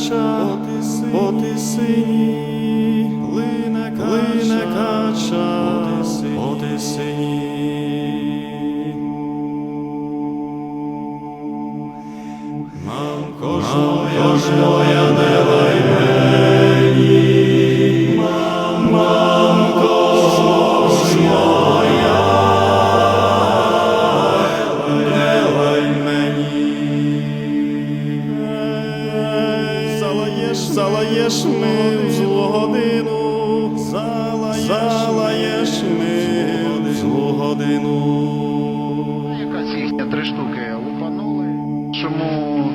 кача, по ти сині, плине кача, по ти сині. Мамко ж моя, ми в злу годину, залаєш, ми в злу годину. Якась їхня? Три штуки лупанули. Чому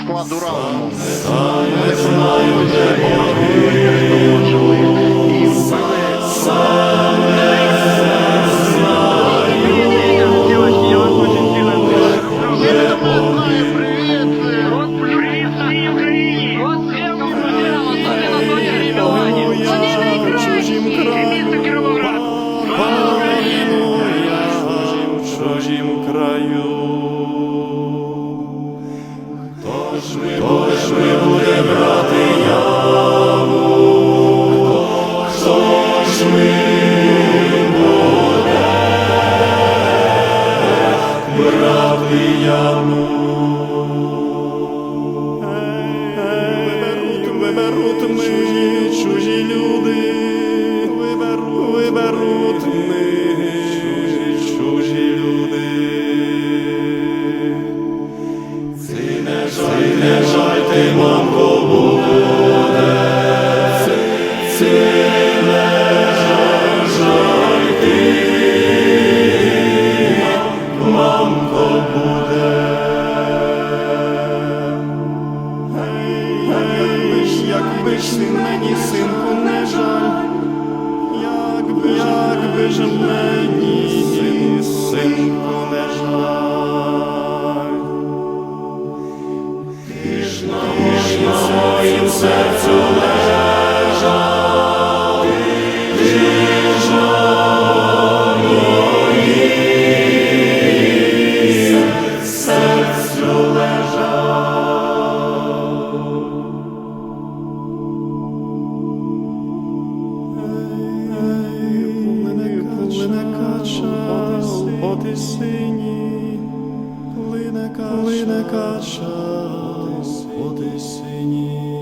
складу урану Не знаю, де ж ми, буде брати яву? Хто не жаль, мамко буде. Ти не жаль, жаль, ти мамко буде. Якби ж, якби ж ти мені, синку, не жаль, якби, якби ж мені, серцю лежав, ти ж на моїм серцю лежав. Плине кача, по ти сині, плине кача, по ти сині.